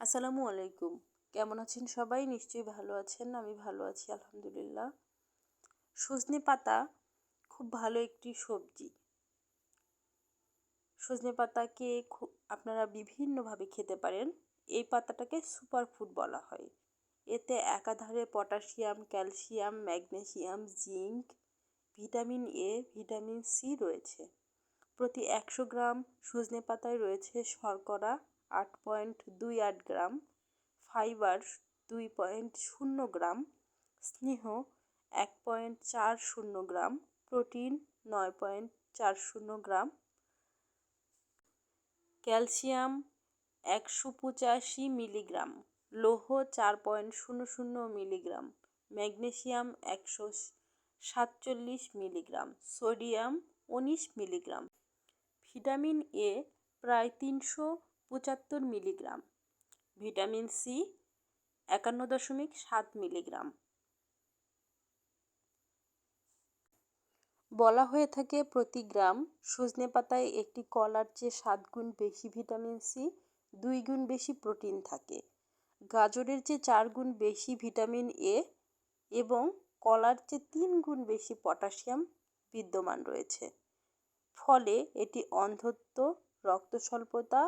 আসসালামু আলাইকুম। কেমন আছেন সবাই? নিশ্চয়ই ভালো আছেন, আমি ভালো আছি, আলহামদুলিল্লাহ। সজনে পাতা খুব ভালো একটি সবজি। সজনে পাতাকে খুব আপনারা বিভিন্নভাবে খেতে পারেন। এই পাতাটাকে সুপার ফুড বলা হয়। এতে একাধারে potassium, calcium, magnesium, zinc, vitamin A, vitamin C রয়েছে। প্রতি একশো গ্রাম সজনে পাতায় রয়েছে শর্করা আট পয়েন্ট দুই আট গ্রাম, ফাইবার দুই পয়েন্ট শূন্য গ্রাম, স্নেহ এক পয়েন্ট চার শূন্য গ্রাম, প্রোটিন নয় পয়েন্ট চার শূন্য গ্রাম, ক্যালসিয়াম একশো পঁচাশি মিলিগ্রাম, লৌহ চার পয়েন্ট শূন্য শূন্য মিলিগ্রাম, ম্যাগনেসিয়াম একশো সাতচল্লিশ মিলিগ্রাম, সোডিয়াম উনিশ মিলিগ্রাম। ভিটামিন এ প্রায় তিনশো পঁচাত্তর মিলিগ্রাম, ভিটামিন সি একান্ন দশমিক সাত মিলিগ্রাম। বলা হয়ে থাকে প্রতি গ্রাম সজনে পাতায় একটি কলার চেয়ে সাত গুণ বেশি ভিটামিন সি, দুই গুণ বেশি প্রোটিন থাকে। গাজরের চেয়ে চার গুণ বেশি ভিটামিন এ এবং কলার চেয়ে তিন গুণ বেশি পটাশিয়াম বিদ্যমান রয়েছে। ফলে এটি অন্ধত্ব রক্ত স্বল্পতা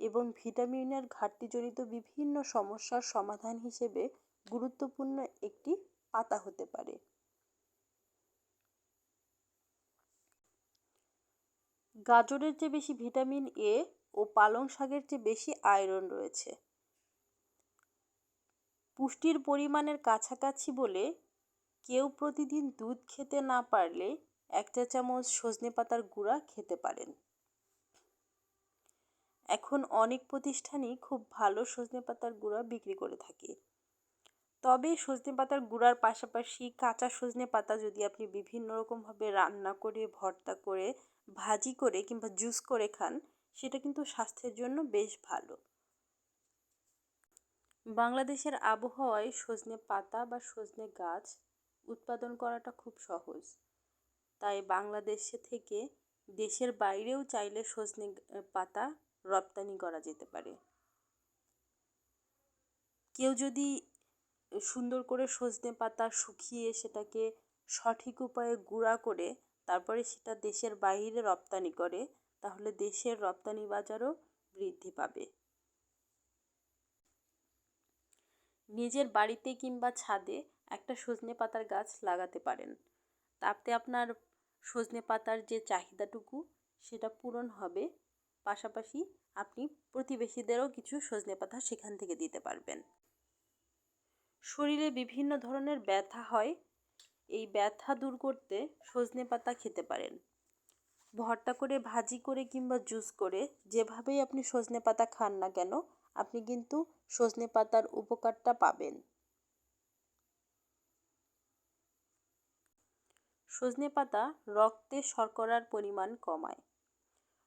এবং ভিটামিনের ঘাটতিজনিত বিভিন্ন সমস্যার সমাধান হিসেবে গুরুত্বপূর্ণ একটি পাতা হতে পারে। গাজরের চেয়ে বেশি ভিটামিন এ ও পালং শাকের চেয়ে বেশি আয়রন রয়েছে। পুষ্টির পরিমাণের কাছাকাছি বলে কেউ প্রতিদিন দুধ খেতে না পারলে এক চা চামচ সজনে পাতার গুঁড়া খেতে পারেন। এখন অনেক প্রতিষ্ঠানই খুব ভালো সজনে পাতার গুঁড়া বিক্রি করে থাকে। তবে সজনে পাতার গুঁড়ার পাশাপাশি কাঁচা সজনে পাতা যদি আপনি বিভিন্ন রকমভাবে রান্না করে, ভর্তা করে, ভাজি করে কিংবা জুস করে খান, সেটা কিন্তু স্বাস্থ্যের জন্য বেশ ভালো। বাংলাদেশের আবহাওয়ায় সজনে পাতা বা সজনে গাছ উৎপাদন করাটা খুব সহজ। তাই বাংলাদেশে থেকে দেশের বাইরেও চাইলে সজনে পাতা রপ্তানি করা যেতে পারে। কেউ যদি সুন্দর করে সজনে পাতা শুকিয়ে সেটাকে সঠিক উপায়ে গুঁড়া করে তারপরে সেটা দেশের বাইরে রপ্তানি করে, তাহলে দেশের রপ্তানি বাজারও বৃদ্ধি পাবে। নিজের বাড়িতে কিংবা ছাদে একটা সজনে পাতার গাছ লাগাতে পারেন। তাতে আপনার সজনে পাতার যে চাহিদাটুকু সেটা পূরণ হবে। পাশাপাশি আপনি প্রতিবেশীদেরও কিছু সজনে পাতা সেখান থেকে দিতে পারবেন। শরীরে বিভিন্ন ধরনের ব্যথা হয়। এই ব্যথা দূর করতে সজনে পাতা খেতে পারেন। ভর্তা করে, ভাজি করে কিংবা জুস করে যেভাবেই আপনি সজনে পাতা খান না কেন, আপনি কিন্তু সজনে পাতার উপকারটা পাবেন। সজনে পাতা রক্তে শর্করার পরিমাণ কমায়।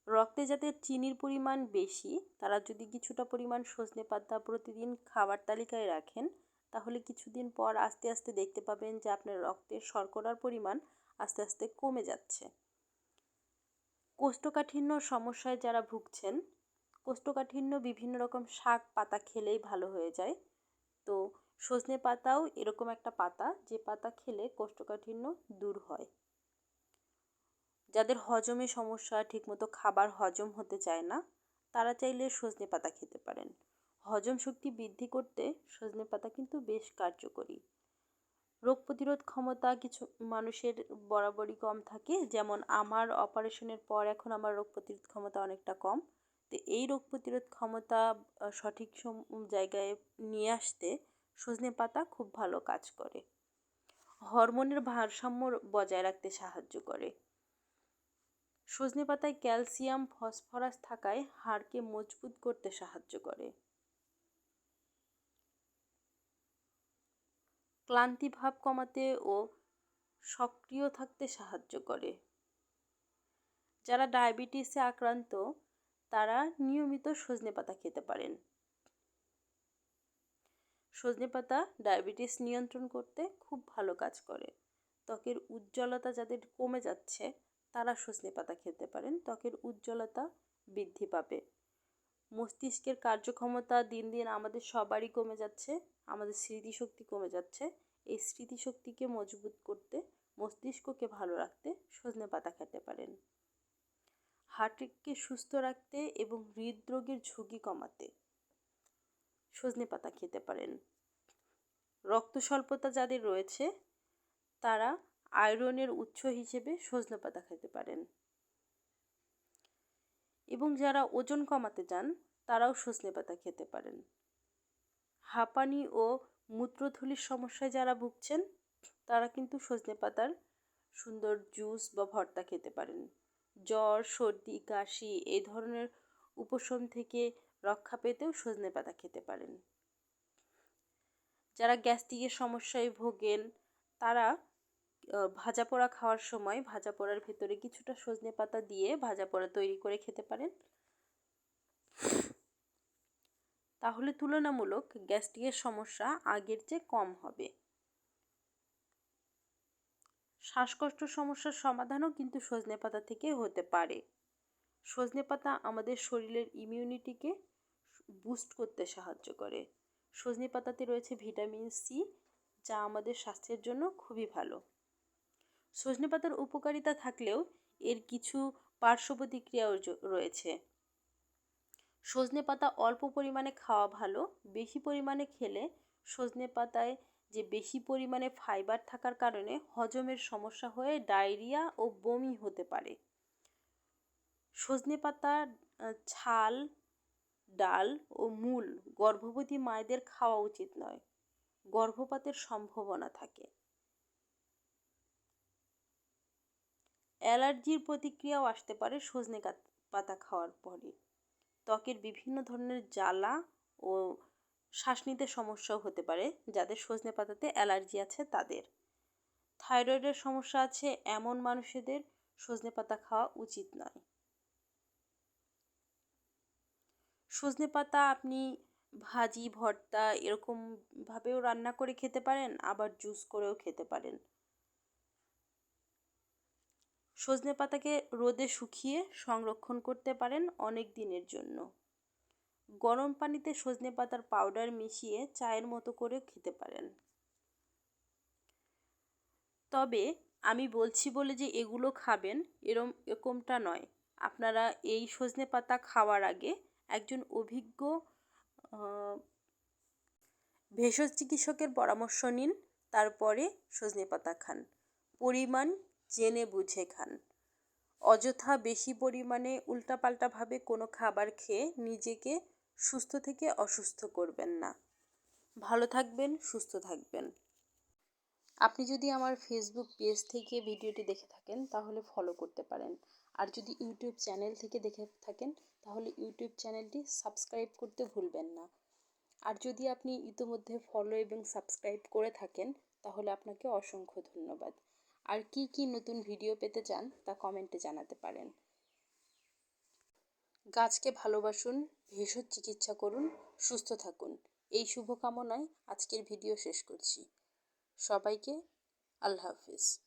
রক্তে যাদের চিনির পরিমাণ বেশি, তারা যদি কিছুটা পরিমাণ সজনে পাতা প্রতিদিন খাবার তালিকায় রাখেন, তাহলে কিছুদিন পর আস্তে আস্তে দেখতে পাবেন যে আপনার রক্তে শর্করার পরিমাণ আস্তে আস্তে কমে যাচ্ছে। কোষ্ঠকাঠিন্য সমস্যায় যারা ভুগছেন, কোষ্ঠকাঠিন্য বিভিন্ন রকম শাক পাতা খেলেই ভালো হয়ে যায়। তো সজনে পাতাও এরকম একটা পাতা, যে পাতা খেলে কোষ্ঠকাঠিন্য দূর হয়। যাদের হজমে সমস্যা, ঠিকমতো খাবার হজম হতে চায় না, তারা চাইলে সজনে পাতা খেতে পারেন। হজম শক্তি বৃদ্ধি করতে সজনে পাতা কিন্তু বেশ কার্যকরী। রোগ প্রতিরোধ ক্ষমতা কিছু মানুষের বরাবরই কম থাকে, যেমন আমার অপারেশনের পর এখন আমার রোগ প্রতিরোধ ক্ষমতা অনেকটা কম। তো এই রোগ প্রতিরোধ ক্ষমতা সঠিক জায়গায় নিয়ে আসতে সজনে পাতা খুব ভালো কাজ করে। হরমোনের ভারসাম্য বজায় রাখতে সাহায্য করে। সজনে পাতায় ক্যালসিয়াম, ফসফরাস থাকায় হাড়কে মজবুত করতে সাহায্য করে। ক্লান্তি ভাব কমাতে ও সক্রিয় থাকতে সাহায্য করে। যারা ডায়াবেটিসে আক্রান্ত, তারা নিয়মিত সজনে পাতা খেতে পারেন। সজনে পাতা ডায়াবেটিস নিয়ন্ত্রণ করতে খুব ভালো কাজ করে। ত্বকের উজ্জ্বলতা যাদের কমে যাচ্ছে তারা সজনে পাতা খেতে পারেন, ত্বকের উজ্জ্বলতা বৃদ্ধি পাবে। মস্তিষ্কের কার্যক্ষমতা দিন দিন আমাদের সবারই কমে যাচ্ছে, আমাদের স্মৃতিশক্তি কমে যাচ্ছে। এই স্মৃতিশক্তিকে মজবুত করতে, মস্তিষ্ককে ভালো রাখতে সজনে পাতা খেতে পারেন। হার্টকে সুস্থ রাখতে এবং হৃদরোগের ঝুঁকি কমাতে সজনে পাতা খেতে পারেন। রক্ত স্বল্পতা যাদের রয়েছে, তারা আয়রনের উৎস হিসেবে সজনে পাতা খেতে পারেন। এবং যারা ওজন কমাতে চান, তারাও সজনে পাতা খেতে পারেন। হাঁপানি ও মূত্রথলির সমস্যায় যারা ভুগছেন, তারা কিন্তু সজনে পাতার সুন্দর জুস বা ভর্তা খেতে পারেন। জ্বর, সর্দি, কাশি এই ধরনের উপশম থেকে রক্ষা পেতেও সজনে পাতা খেতে পারেন। যারা গ্যাস্ট্রিকের সমস্যায় ভোগেন, তারা ভাজা পোড়া খাওয়ার সময় ভাজা পোড়ার ভেতরে কিছুটা সজনে পাতা দিয়ে ভাজা পোড়া তৈরি করে খেতে পারেন। তাহলে তুলনামূলক গ্যাস্ট্রিকের সমস্যা আগের চেয়ে কম হবে। শ্বাসকষ্ট সমস্যার সমাধানও কিন্তু সজনে পাতা থেকে হতে পারে। সজনে পাতা আমাদের শরীরের ইমিউনিটিকে বুস্ট করতে সাহায্য করে। সজনে পাতাতে রয়েছে ভিটামিন সি যা আমাদের স্বাস্থ্যের জন্য খুবই ভালো। সজনে পাতার উপকারিতা থাকলেও এর কিছু পার্শ্ব প্রতিক্রিয়াও রয়েছে। সজনে পাতা অল্প পরিমাণে খাওয়া ভালো, বেশি পরিমাণে খেলে সজনে পাতায় যে বেশি পরিমাণে ফাইবার থাকার কারণে হজমের সমস্যা হয়ে ডায়রিয়া ও বমি হতে পারে। সজনে পাতার ছাল, ডাল ও মূল গর্ভবতী মায়েদের খাওয়া উচিত নয়। গর্ভপাতের সম্ভাবনা থাকে। অ্যালার্জির প্রতিক্রিয়াও আসতে পারে সজনে পাতা খাওয়ার পরে ত্বকের বিভিন্ন ধরনের জ্বালা ও শ্বাস নিতে সমস্যাও হতে পারে যাদের সজনে পাতাতে অ্যালার্জি আছে তাদের। থাইরয়েডের সমস্যা আছে এমন মানুষদের সজনে পাতা খাওয়া উচিত নয়। সজনে পাতা আপনি ভাজি, ভর্তা এরকমভাবেও রান্না করে খেতে পারেন, আবার জুস করেও খেতে পারেন। সজনে পাতাকে রোদে শুকিয়ে সংরক্ষণ করতে পারেন অনেক দিনের জন্য। গরম পানিতে সজনে পাতার পাউডার মিশিয়ে চায়ের মতো করে খেতে পারেন। তবে আমি বলছি বলে যে এগুলো খাবেন এরম, এরকমটা নয়। আপনারা এই সজনে পাতা খাওয়ার আগে একজন অভিজ্ঞ ভেষজ চিকিৎসকের পরামর্শ নিন, তারপরে সজনে পাতা খান। পরিমাণ জেনে বুঝে খান। অযথা বেশি পরিমাণে উল্টাপাল্টাভাবে কোনো খাবার খেয়ে নিজেকে সুস্থ থেকে অসুস্থ করবেন না। ভালো থাকবেন, সুস্থ থাকবেন। আপনি যদি আমার ফেসবুক পেজ থেকে ভিডিওটি দেখে থাকেন, তাহলে ফলো করতে পারেন। আর যদি ইউটিউব চ্যানেল থেকে দেখে থাকেন, তাহলে ইউটিউব চ্যানেলটি সাবস্ক্রাইব করতে ভুলবেন না। আর যদি আপনি ইতিমধ্যে ফলো এবং সাবস্ক্রাইব করে থাকেন, তাহলে আপনাকে অসংখ্য ধন্যবাদ। আর কি কি নতুন ভিডিও পেতে চান তা কমেন্টে জানাতে পারেন। গাছকে ভালোবাসুন, ভেষজ চিকিৎসা করুন, সুস্থ থাকুন। এই শুভকামনায় আজকের ভিডিও শেষ করছি। সবাইকে আল্লাহ হাফিজ।